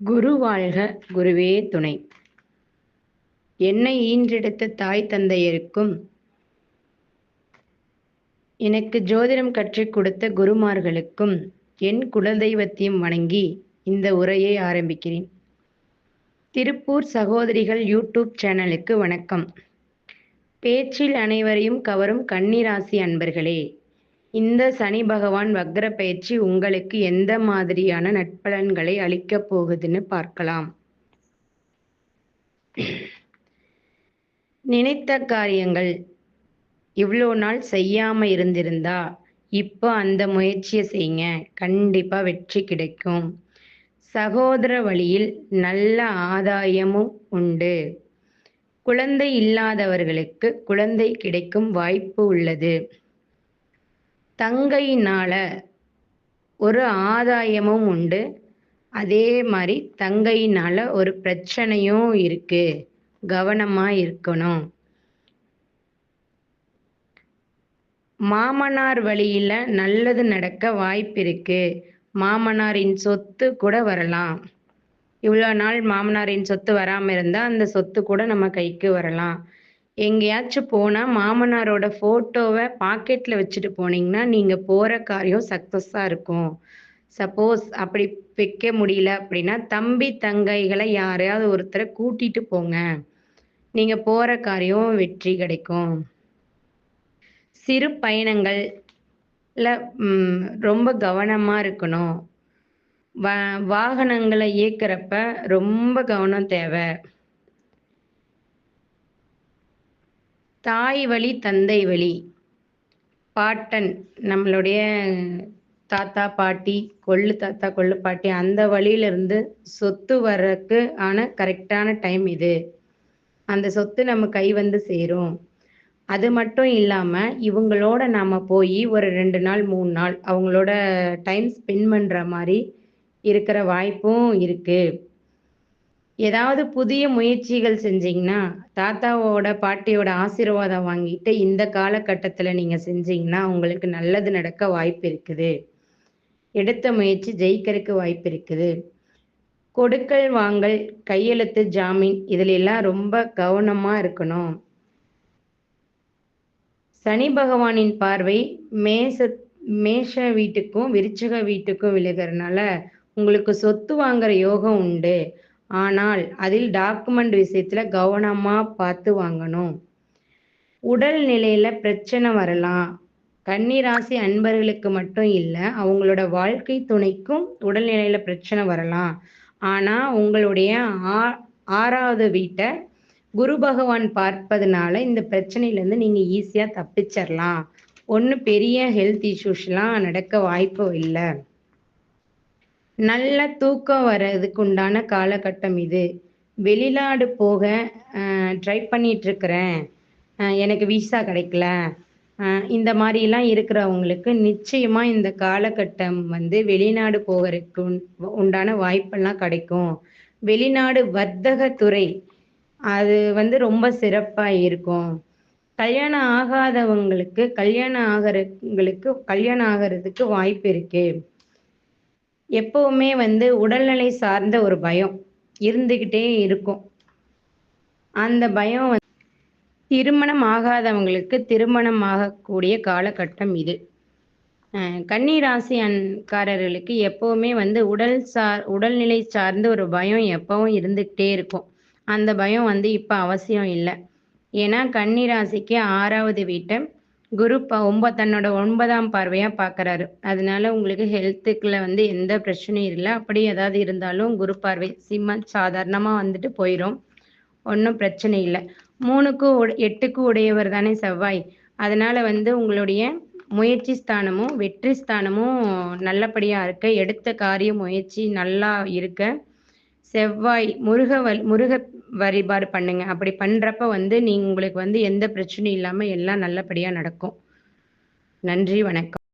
குரு வாழ்க குருவே துணை. என்னை ஈன்றெடுத்த தாய் தந்தையருக்கும் எனக்கு ஜோதிடம் கற்றுக் கொடுத்த குருமார்களுக்கும் என் குலதெய்வத்தையும் வணங்கி இந்த உரையை ஆரம்பிக்கிறேன். திருப்பூர் சகோதரிகள் யூடியூப் சேனலுக்கு வணக்கம். பேச்சில் அனைவரையும் கவரும் கன்னிராசி அன்பர்களே இந்த சனி பகவான் வக்ர பயிற்சி உங்களுக்கு எந்த மாதிரியான நட்பலன்களை அளிக்கப் போகுதுன்னு பார்க்கலாம். நினைத்த காரியங்கள் இவ்வளோ நாள் செய்யாம இருந்திருந்தா இப்போ அந்த முயற்சியை செய்யுங்க. கண்டிப்பா வெற்றி கிடைக்கும். சகோதர வழியில் நல்ல ஆதாயமும் உண்டு. குழந்தை இல்லாதவர்களுக்கு குழந்தை கிடைக்கும் வாய்ப்பு உள்ளது. தங்கையினால ஒரு ஆதாயமும் உண்டு. அதே மாதிரி தங்கையினால ஒரு பிரச்சனையும் இருக்கு. கவனமா இருக்கணும். மாமனார் வழியில நல்லது நடக்க வாய்ப்பு இருக்கு. மாமனாரின் சொத்து கூட வரலாம். இவ்வளோ நாள் மாமனாரின் சொத்து வராமல் இருந்தால் அந்த சொத்து கூட நம்ம கைக்கு வரலாம். எங்கேயாச்சும் போனால் மாமனாரோட ஃபோட்டோவை பாக்கெட்டில் வச்சுட்டு போனீங்கன்னா நீங்கள் போகிற காரியம் சக்ஸஸாக இருக்கும். சப்போஸ் அப்படி வைக்க முடியல அப்படின்னா தம்பி தங்கைகளை யாரையாவது ஒருத்தரை கூட்டிட்டு போங்க. நீங்கள் போகிற காரியம் வெற்றி கிடைக்கும். சிறு பயணங்கள்ல ரொம்ப கவனமாக இருக்கணும். வா வாகனங்களை இயக்கிறப்ப ரொம்ப கவனம் தேவை. தாய் வழி தந்தை வழி பாட்டன் நம்மளுடைய தாத்தா பாட்டி கொள்ளு தாத்தா கொள்ளு பாட்டி அந்த வழியிலிருந்து சொத்து வர்றதுக்கு ஆன கரெக்டான டைம் இது. அந்த சொத்து நம்ம கை வந்து சேரும். அது மட்டும் இல்லாமல் இவங்களோட நாம் போய் ஒரு ரெண்டு நாள் மூணு நாள் அவங்களோட டைம் ஸ்பெண்ட் பண்ணுற மாதிரி இருக்கிற வாய்ப்பும் இருக்குது ஏதாவது புதிய முயற்சிகள் செஞ்சீங்கன்னா தாத்தாவோட பாட்டியோட ஆசீர்வாதம் வாங்கிட்டு இந்த காலகட்டத்தில் நீங்கள் செஞ்சீங்கன்னா உங்களுக்கு நல்லது நடக்க வாய்ப்பு இருக்குது. எடுத்த முயற்சி ஜெயிக்கிறதுக்கு வாய்ப்பு இருக்குது. கொடுக்கல் வாங்கல் கையெழுத்து ஜாமீன் இதுல எல்லாம் ரொம்ப கவனமா இருக்கணும். சனி பகவானின் பார்வை மேச மேஷ வீட்டுக்கும் விருச்சக வீட்டுக்கும் விழுகிறதுனால உங்களுக்கு சொத்து வாங்குற யோகம் உண்டு. ஆனால் அதில் டாக்குமெண்ட் விஷயத்துல கவனமா பார்த்து வாங்கணும். உடல் நிலையில பிரச்சனை வரலாம். கன்னிராசி அன்பர்களுக்கு மட்டும் இல்லை அவங்களோட வாழ்க்கை துணைக்கும் உடல்நிலையில பிரச்சனை வரலாம். ஆனா உங்களுடைய ஆ ஆறாவது வீட்டை குரு பகவான் பார்ப்பதுனால இந்த பிரச்சனையிலேருந்து நீங்கள் ஈஸியாக தப்பிச்சிடலாம் ஒன்றும் பெரிய ஹெல்த் இஷ்யூஸ்லாம் நடக்க வாய்ப்பு இல்லை. நல்ல தூக்கம் வர்றதுக்கு உண்டான காலகட்டம் இது. வெளிநாடு போக ட்ரை பண்ணிட்டு இருக்கிறேன் எனக்கு விசா கிடைக்கல. இந்த மாதிரிலாம் இருக்கிறவங்களுக்கு நிச்சயமாக இந்த காலகட்டம் வந்து வெளிநாடு போகிறதுக்கு உண்டான வாய்ப்பெல்லாம் கிடைக்கும். வெளிநாடு வர்த்தகத்துறை அது வந்து ரொம்ப சிறப்பாக இருக்கும். கல்யாணம் ஆகாதவங்களுக்கு கல்யாணம் ஆகிறவங்களுக்கு கல்யாணம் ஆகிறதுக்கு வாய்ப்பு இருக்கு. எப்பவுமே வந்து உடல்நிலை சார்ந்த ஒரு பயம் இருந்துக்கிட்டே இருக்கும். அந்த பயம் திருமணம் ஆகாதவங்களுக்கு திருமணம் ஆகக்கூடிய காலகட்டம் இது. கன்னிராசி அன்காரர்களுக்கு எப்பவுமே வந்து உடல் சார் உடல்நிலை சார்ந்த ஒரு பயம் எப்பவும் இருந்துகிட்டே இருக்கும். அந்த பயம் வந்து இப்போ அவசியம் இல்லை. ஏன்னா கன்னிராசிக்கு ஆறாவது வீட்டை குரு ப ஒன்ப தன்னோட ஒன்பதாம் பார்வையாக பாக்குறாரு. அதனால உங்களுக்கு ஹெல்த்துக்குள்ள வந்து எந்த பிரச்சனையும் இல்லை. அப்படி ஏதாவது இருந்தாலும் குரு பார்வை சிம்ம சாதாரணமாக வந்துட்டு போயிடும் ஒன்றும் பிரச்சனை இல்லை. மூணுக்கு எட்டுக்கு உடையவர் தானே செவ்வாய். அதனால வந்து உங்களுடைய முயற்சி ஸ்தானமும் வெற்றி ஸ்தானமும் நல்லபடியாக இருக்க எடுத்த காரிய முயற்சி நல்லா இருக்க. செவ்வாய் முருக வல் முருக வழிபாடு பண்ணுங்க. அப்படி பண்றப்ப வந்து நீங்க உங்களுக்கு வந்து எந்த பிரச்சனையும் இல்லாம எல்லாம் நல்லபடியா நடக்கும். நன்றி வணக்கம்.